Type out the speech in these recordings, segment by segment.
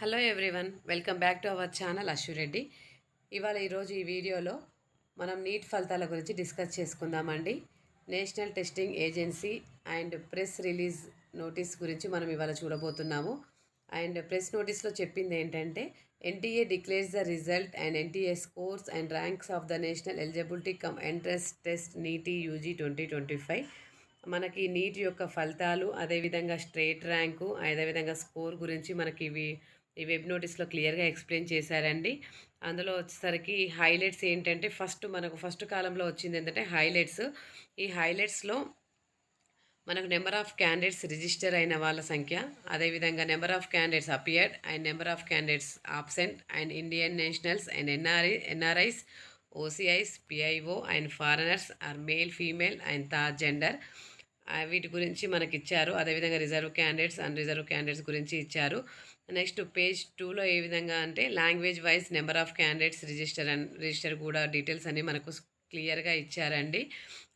Hello everyone welcome back to our channel Ashwareddy ఇవాళ ఈరోజు ఈ వీడియోలో మనం నీట్ ఫలితాల గురించి డిస్కస్ చేసుకుందామండి. National Testing Agency and press release notice గురించి మనం ఇవాళ చూడబోతున్నాము. అండ్ ప్రెస్ నోటీస్లో చెప్పింది ఏంటంటే NTA declares the result and NTA scores and ranks of the National Eligibility cum Entrance Test NEET UG twenty twenty five. మనకి NEET యొక్క ఫలితాలు అదేవిధంగా స్ట్రేట్ ర్యాంకు అదేవిధంగా స్కోర్ గురించి మనకి ఇవి ఈ వెబ్ నోటీస్లో క్లియర్గా ఎక్స్ప్లెయిన్ చేశారండి. అందులో వచ్చేసరికి హైలైట్స్ ఏంటంటే ఫస్ట్ మనకు ఫస్ట్ కాలంలో వచ్చింది ఏంటంటే హైలైట్స్. ఈ హైలైట్స్లో మనకు నెంబర్ ఆఫ్ క్యాండిడేట్స్ రిజిస్టర్ అయిన వాళ్ళ సంఖ్య అదేవిధంగా number of candidates appeared and number of candidates absent and Indian nationals and NRI NRIs OCIs PIO and foreigners are male female and third gender. వీటి గురించి మనకి ఇచ్చారు అదేవిధంగా reserve candidates and reserve candidates గురించి ఇచ్చారు. నెక్స్ట్ పేజ్ టూలో ఏ విధంగా అంటే language wise number of candidates register and register కూడా డీటెయిల్స్ అన్నీ మనకు క్లియర్గా ఇచ్చారండి.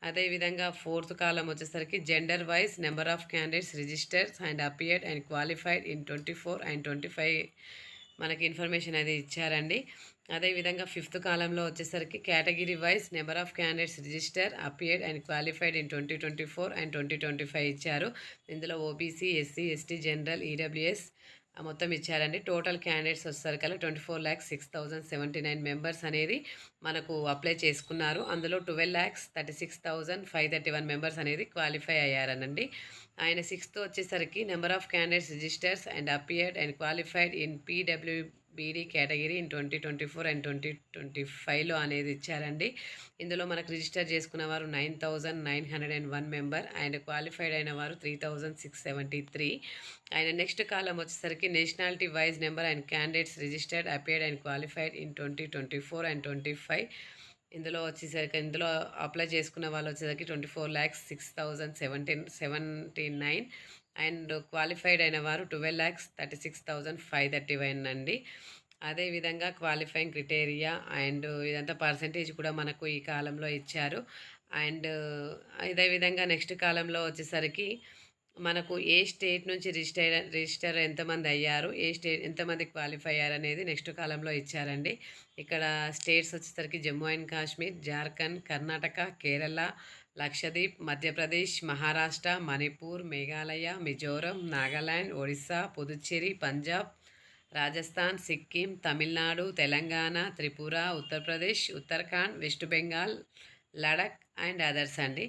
అదేవిధంగా ఫోర్త్ కాలం వచ్చేసరికి gender wise number of candidates registers and appeared and qualified in twenty four and twenty five మనకి ఇన్ఫర్మేషన్ అది ఇచ్చారండి. అదేవిధంగా ఫిఫ్త్ కాలంలో వచ్చేసరికి category wise number of candidates register appeared and qualified in twenty twenty four and twenty twenty five ఇచ్చారు. ఇందులో OBC SC ST general EWS మొత్తం ఇచ్చారండి. టోటల్ క్యాండిడేట్స్ వచ్చేసరికి twenty four lakhs six thousand seventy nine members అనేది మనకు apply చేసుకున్నారు. అందులో twelve lakhs thirty six thousand five thirty one members అనేది క్వాలిఫై అయ్యారనండి. ఆయన సిక్స్త్ వచ్చేసరికి number of candidates registers and appeared and qualified in PW BD category in twenty twenty four and twenty twenty ఫైవ్లో అనేది ఇచ్చారండి. ఇందులో మనకు రిజిస్టర్ చేసుకున్న వారు nine thousand nine hundred and one member. And qualified అయిన వారు three thousand six seventy three. ఆయన నెక్స్ట్ కాలం వచ్చేసరికి nationality wise number and candidates registered appeared and qualified in twenty twenty four and twenty five. ఇందులో వచ్చేసరికి ఇందులో apply చేసుకున్న వాళ్ళు వచ్చేసరికి twenty four lakhs six thousand seventeen seventy nine. And qualified అయిన వారు twelve lakhs thirty six thousand five thirty one అండి. అదేవిధంగా క్వాలిఫైయింగ్ క్రిటేరియా అండ్ ఇదంతా పర్సంటేజ్ కూడా మనకు ఈ కాలంలో ఇచ్చారు. అండ్ అదేవిధంగా నెక్స్ట్ కాలంలో వచ్చేసరికి మనకు ఏ స్టేట్ నుంచి రిజిస్టర్ రిజిస్టర్ ఎంతమంది అయ్యారు ఏ స్టేట్ ఎంతమంది క్వాలిఫై అయ్యారు అనేది నెక్స్ట్ కాలంలో ఇచ్చారండి. ఇక్కడ స్టేట్స్ వచ్చేసరికి Jammu and Kashmir Jharkhand Karnataka Kerala Lakshadweep Madhya Pradesh Maharashtra Manipur Meghalaya Mizoram Nagaland Odisha Puducherry Punjab Rajasthan Sikkim Tamil Nadu Telangana Tripura Uttar Pradesh Uttarakhand West Bengal Ladakh and others అండి.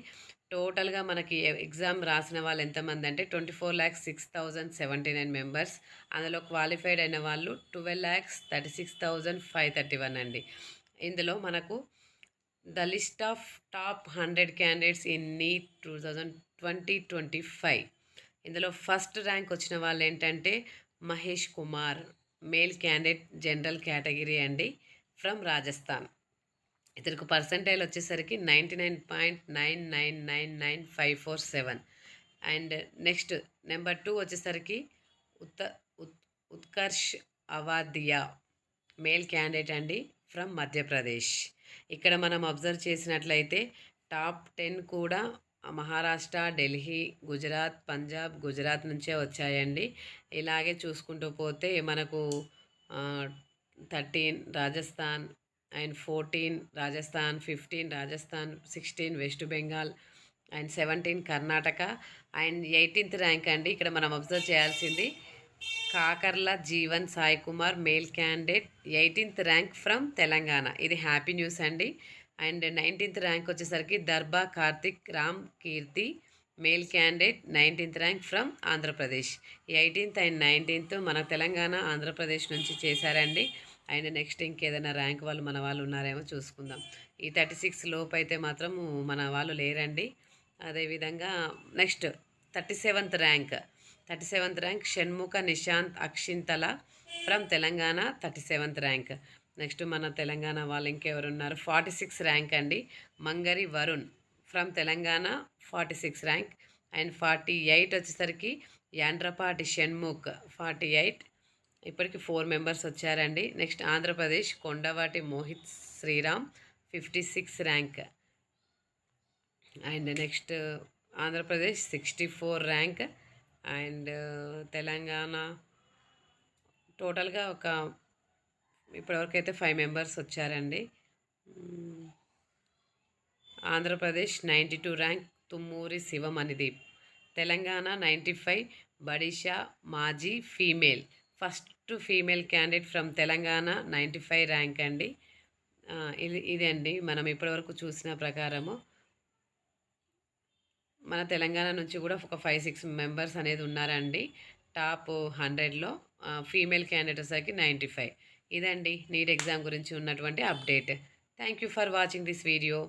టోటల్గా మనకి exam రాసిన వాళ్ళు ఎంతమంది అంటే twenty four lakhs six thousand seventy nine members. అందులో qualified అయిన వాళ్ళు twelve lakhs thirty six thousand five thirty one అండి. ఇందులో మనకు the list of top hundred candidates in NEET two thousand twenty twenty five. ఇందులో ఫస్ట్ ర్యాంక్ వచ్చిన వాళ్ళు ఏంటంటే Mahesh Kumar male candidate general category అండి ఫ్రమ్ రాజస్థాన్. ఇతనికి పర్సంటైల్ వచ్చేసరికి ninety nine point nine nine nine nine five four seven. And next number two వచ్చేసరికి ఉత్త Utkarsh Awadhiya male candidate అండి ఫ్రమ్ మధ్యప్రదేశ్. ఇక్కడ మనం అబ్జర్వ్ చేసినట్లయితే టాప్ టెన్ కూడా మహారాష్ట్ర ఢిల్లీ గుజరాత్ పంజాబ్ గుజరాత్ నుంచే వచ్చాయండి. ఇలాగే చూసుకుంటూ పోతే మనకు thirteen Rajasthan and fourteen Rajasthan fifteen Rajasthan sixteen West Bengal and seventeen Karnataka and eighteenth rank అండి. ఇక్కడ మనం అబ్జర్వ్ చేయాల్సింది Kakarla Jeevan Sai Kumar male candidate eighteenth rank from Telangana. ఇది హ్యాపీ న్యూస్ అండి. అండ్ నైన్టీన్త్ ర్యాంక్ వచ్చేసరికి Darba Karthik Ram Keerthi male candidate nineteenth rank from Andhra Pradesh. Eighteenth and nineteenth మన తెలంగాణ ఆంధ్రప్రదేశ్ నుంచి చేశారండి. అండ్ నెక్స్ట్ ఇంకేదైనా rank వాళ్ళు మన వాళ్ళు ఉన్నారేమో చూసుకుందాం. ఈ థర్టీ సిక్స్ లోపు అయితే మాత్రం మన వాళ్ళు లేరండి. అదేవిధంగా next thirty seventh rank. Thirty seventh rank Shanmukha Nishanth Akshintala from Telangana thirty seventh rank. Next మన తెలంగాణ వాళ్ళు ఇంకెవరు ఉన్నారు? ఫార్టీ సిక్స్ ర్యాంక్ అండి. Mangari Varun from Telangana forty six rank. And forty eight వచ్చేసరికి యాండ్రపాటి షణ్ముఖ్. ఫార్టీ ఎయిట్ ఇప్పటికి four members వచ్చారండి. Next Andhra Pradesh Kondavati Mohith Sriram fifty six rank. And next Andhra Pradesh sixty four rank. And Telangana టోటల్గా ఒక ఇప్పటివరకైతే five members వచ్చారండి. Andhra Pradesh ninety two rank. Tummuri Sivamanideep Telangana ninety five. Badisha Maji female. First female candidate from Telangana ninety five rank అండి. ఇది ఇదండి అండి. మనం ఇప్పటివరకు చూసిన ప్రకారము మన తెలంగాణ నుంచి కూడా ఒక ఫైవ్ సిక్స్ మెంబర్స్ అనేది ఉన్నారండి. టాప్ హండ్రెడ్లో ఫీమేల్ క్యాండిడేట్ వచ్చేసరికి నైంటీ ఫైవ్. ఇదండి నీట్ ఎగ్జామ్ గురించి ఉన్నటువంటి update. Thank you for watching this video.